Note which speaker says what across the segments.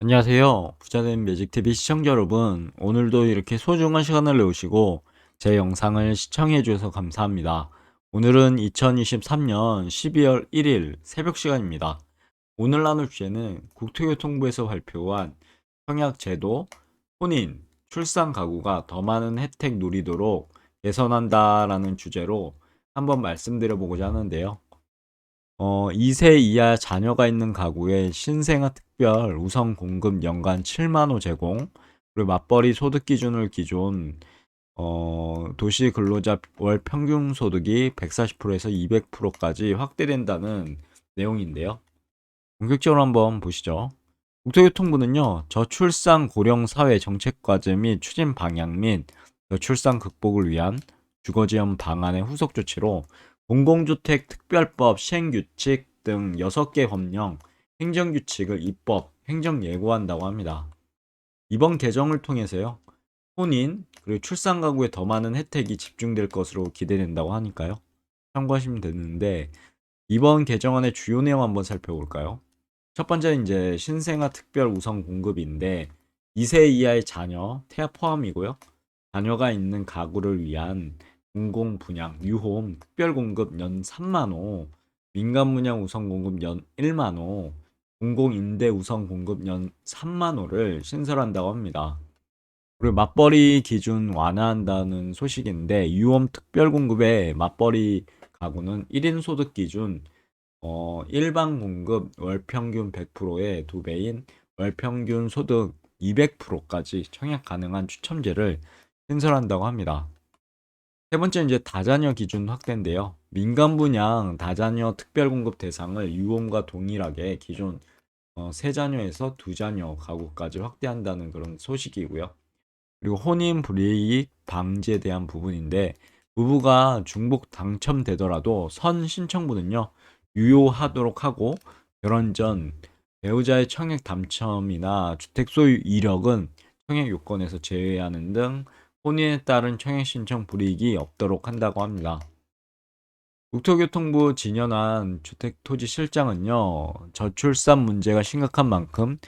Speaker 1: 안녕하세요. 부자된 매직TV 시청자 여러분. 오늘도 이렇게 소중한 시간을 내오시고 제 영상을 시청해 주셔서 감사합니다. 오늘은 2023년 12월 1일 새벽 시간입니다. 오늘 나눌 주제는 국토교통부에서 발표한 청약 제도, 혼인, 출산 가구가 더 많은 혜택 누리도록 개선한다라는 주제로 한번 말씀드려 보고자 하는데요. 어, 2세 이하 자녀가 있는 가구에 신생아 특 별 우선 공급 연간 7만 호 제공, 그리고 맞벌이 소득 기준을 기존 어, 도시 근로자 월 평균 소득이 140%에서 200%까지 확대된다는 내용인데요. 본격적으로 한번 보시죠. 국토교통부는요, 저출산 고령 사회 정책 과제 및 추진 방향 및 저출산 극복을 위한 주거지원 방안의 후속 조치로 공공주택 특별법 시행 규칙 등 6개 법령, 행정규칙을 입법, 행정 예고한다고 합니다. 이번 개정을 통해서요, 혼인, 그리고 출산 가구에 더 많은 혜택이 집중될 것으로 기대된다고 하니까요. 참고하시면 되는데, 이번 개정안의 주요 내용 한번 살펴볼까요? 첫 번째는 이제 신생아 특별 우선 공급인데, 2세 이하의 자녀, 태아 포함이고요. 자녀가 있는 가구를 위한 공공 분양, 유홈 특별 공급 연 3만 호, 민간 분양 우선 공급 연 1만 호, 공공 임대 우선 공급 연 3만 호를 신설한다고 합니다. 그리고 맞벌이 기준 완화한다는 소식인데 유홈 특별 공급의 맞벌이 가구는 1인 소득 기준 어, 일반 공급 월 평균 100%의 두 배인 월 평균 소득 200%까지 청약 가능한 추첨제를 신설한다고 합니다. 세 번째 이제 다자녀 기준 확대인데요. 민간 분양 다자녀 특별 공급 대상을 유홈과 동일하게 기존 어, 세 자녀에서 두 자녀 가구까지 확대한다는 그런 소식이고요. 그리고 혼인 불이익 방지에 대한 부분인데 부부가 중복 당첨되더라도 선 신청분은요 유효하도록 하고 결혼 전 배우자의 청약 당첨이나 주택 소유 이력은 청약 요건에서 제외하는 등 혼인에 따른 청약 신청 불이익이 없도록 한다고 합니다. 국토교통부 진현한 주택토지실장은요, 저출산 문제가 심각한 만큼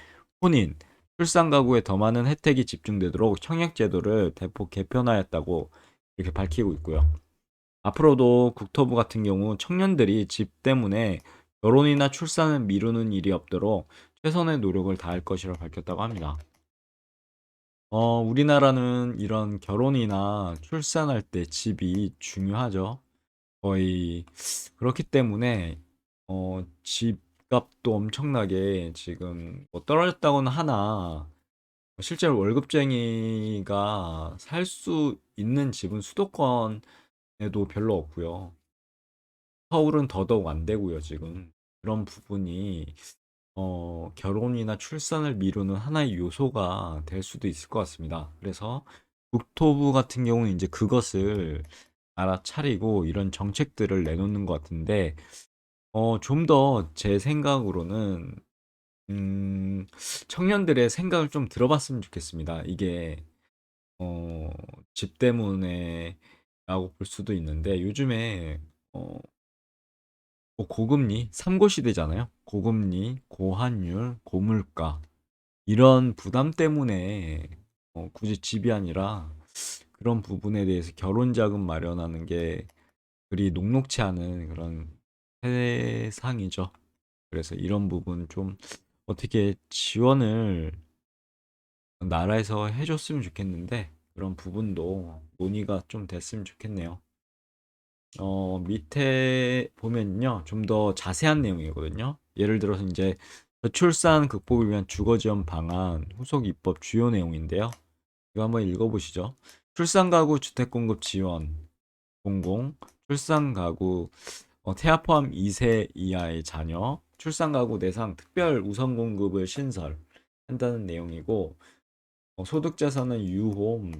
Speaker 1: 혼인, 출산 가구에 더 많은 혜택이 집중되도록 청약 제도를 대폭 개편하였다고 이렇게 밝히고 있고요. 앞으로도 국토부 같은 경우 청년들이 집 때문에 결혼이나 출산을 미루는 일이 없도록 최선의 노력을 다할 것이라고 밝혔다고 합니다. 어, 우리나라는 이런 결혼이나 출산할 때 집이 중요하죠. 거의 그렇기 때문에 어, 집값도 엄청나게 지금 뭐 떨어졌다고는 하나 실제로 월급쟁이가 살 수 있는 집은 수도권에도 별로 없고요. 서울은 더더욱 안 되고요, 지금. 그런 부분이 어, 결혼이나 출산을 미루는 하나의 요소가 될 수도 있을 것 같습니다. 그래서 국토부 같은 경우는 이제 그것을 알아차리고 이런 정책들을 내놓는 것 같은데, 어, 좀 더 제 생각으로는, 음, 청년들의 생각을 좀 들어봤으면 좋겠습니다. 이게, 어, 집 때문에라고 볼 수도 있는데, 요즘에, 어, 뭐 고금리, 삼고 시대잖아요. 고금리, 고환율, 고물가. 이런 부담 때문에 어, 굳이 집이 아니라 그런 부분에 대해서 결혼 자금 마련하는 게 그리 녹록치 않은 그런 세상이죠. 그래서 이런 부분 좀 어떻게 지원을 나라에서 해줬으면 좋겠는데 그런 부분도 논의가 좀 됐으면 좋겠네요. 어, 밑에 보면요. 좀 더 자세한 내용이거든요. 예를 들어서 이제 저출산 극복을 위한 주거 지원 방안 후속 입법 주요 내용인데요. 이거 한번 읽어보시죠. 출산 가구 주택 공급 지원 공공 출산 가구 어, 태아 포함 2세 이하의 자녀 출산 가구 대상 특별 우선 공급을 신설한다는 내용이고 어, 소득 자산은 유홈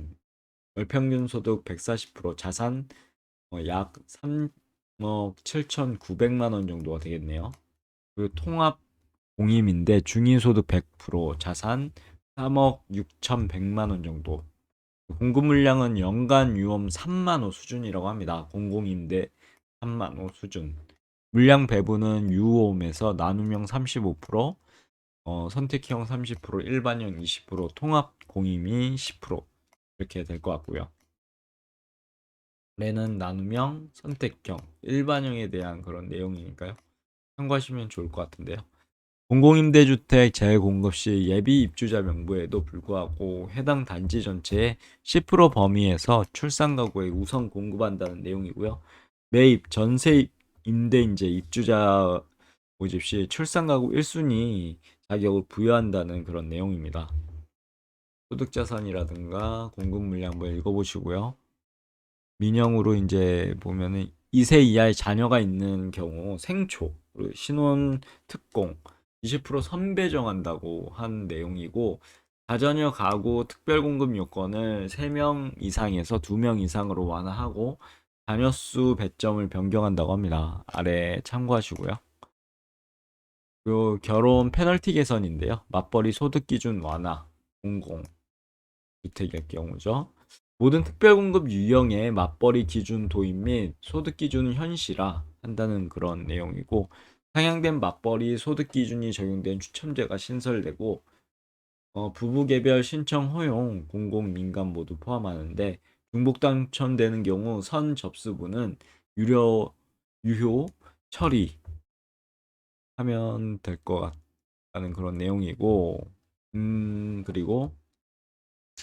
Speaker 1: 월 평균 소득 140% 자산 어, 약 3억 7,900만 원 정도가 되겠네요. 그리고 통합 공임인데 중위소득 100% 자산 3억 6,100만 원 정도. 공급 물량은 연간 유험 3만 호 수준이라고 합니다. 공공임대 3만 호 수준. 물량 배분은 유홈에서 나눔형 35%, 어, 선택형 30%, 일반형 20%, 통합 공임이 10% 이렇게 될 것 같고요. 아래는 나눔형, 선택형, 일반형에 대한 그런 내용이니까요. 참고하시면 좋을 것 같은데요. 공공임대주택 재공급 시 예비 입주자 명부에도 불구하고 해당 단지 전체의 10% 범위에서 출산 가구에 우선 공급한다는 내용이고요. 매입, 전세 임대인제 입주자 모집 시 출산 가구 1순위 자격을 부여한다는 그런 내용입니다. 소득자산이라든가 공급 물량 한번 읽어보시고요. 민영으로 이제 보면은 2세 이하의 자녀가 있는 경우 생초, 신혼 특공 20% 선배 정한다고 한 내용이고 다자녀 가구 특별 공급 요건을 3명 이상에서 2명 이상으로 완화하고 자녀 수 배점을 변경한다고 합니다. 아래 참고하시고요. 요 결혼 페널티 개선인데요. 맞벌이 소득 기준 완화, 공공 주택의 경우죠. 모든 특별공급 유형의 맞벌이 기준 도입 및 소득 기준은 현실화 한다는 그런 내용이고 상향된 맞벌이 소득 기준이 적용된 추첨제가 신설되고 어, 부부 개별 신청 허용 공공 민간 모두 포함하는데 중복 당첨되는 경우 선 접수분은 유료 유효 처리 하면 될 것 같다는 그런 내용이고 음 그리고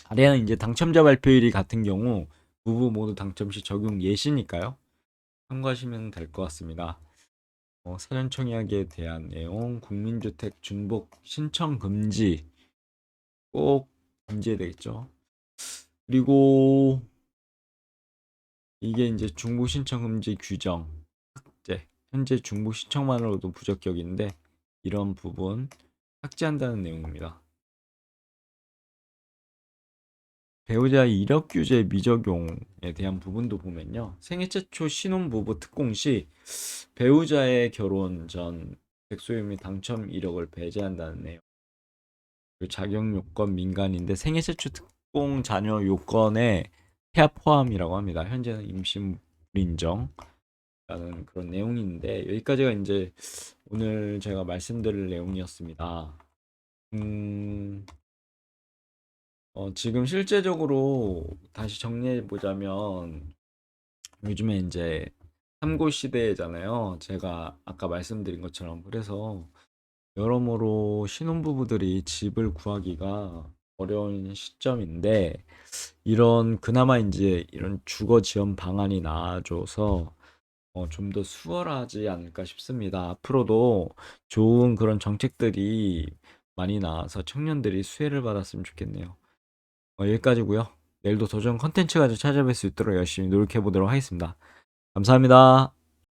Speaker 1: 아래는 이제 당첨자 발표일이 같은 경우 부부 모두 당첨 시 적용 예시니까요. 참고하시면 될 것 같습니다. 어, 사전 청약에 대한 내용, 국민주택 중복 신청 금지 꼭 금지해야 되겠죠. 그리고 이게 이제 중복 신청 금지 규정 삭제. 현재 중복 신청만으로도 부적격인데 이런 부분 삭제한다는 내용입니다. 배우자 이력 규제 미적용에 대한 부분도 보면요. 생애 최초 신혼부부 특공 시 배우자의 결혼 전 백소유 및 당첨 이력을 배제한다는 내용. 그 자격 요건 민간인데 생애 최초 특공 자녀 요건에 태아 포함이라고 합니다. 현재는 임신 불인정 라는 그런 내용인데 여기까지가 이제 오늘 제가 말씀드릴 내용이었습니다. 음, 어, 지금 실제적으로 다시 정리해 보자면 요즘에 이제 삼고 시대잖아요. 제가 아까 말씀드린 것처럼 그래서 여러모로 신혼부부들이 집을 구하기가 어려운 시점인데 이런 그나마 이제 이런 주거 지원 방안이 나와줘서 어, 좀 더 수월하지 않을까 싶습니다. 앞으로도 좋은 그런 정책들이 많이 나와서 청년들이 수혜를 받았으면 좋겠네요. 어, 여기까지고요. 내일도 도전 컨텐츠가 찾아뵐 수 있도록 열심히 노력해 보도록 하겠습니다. 감사합니다.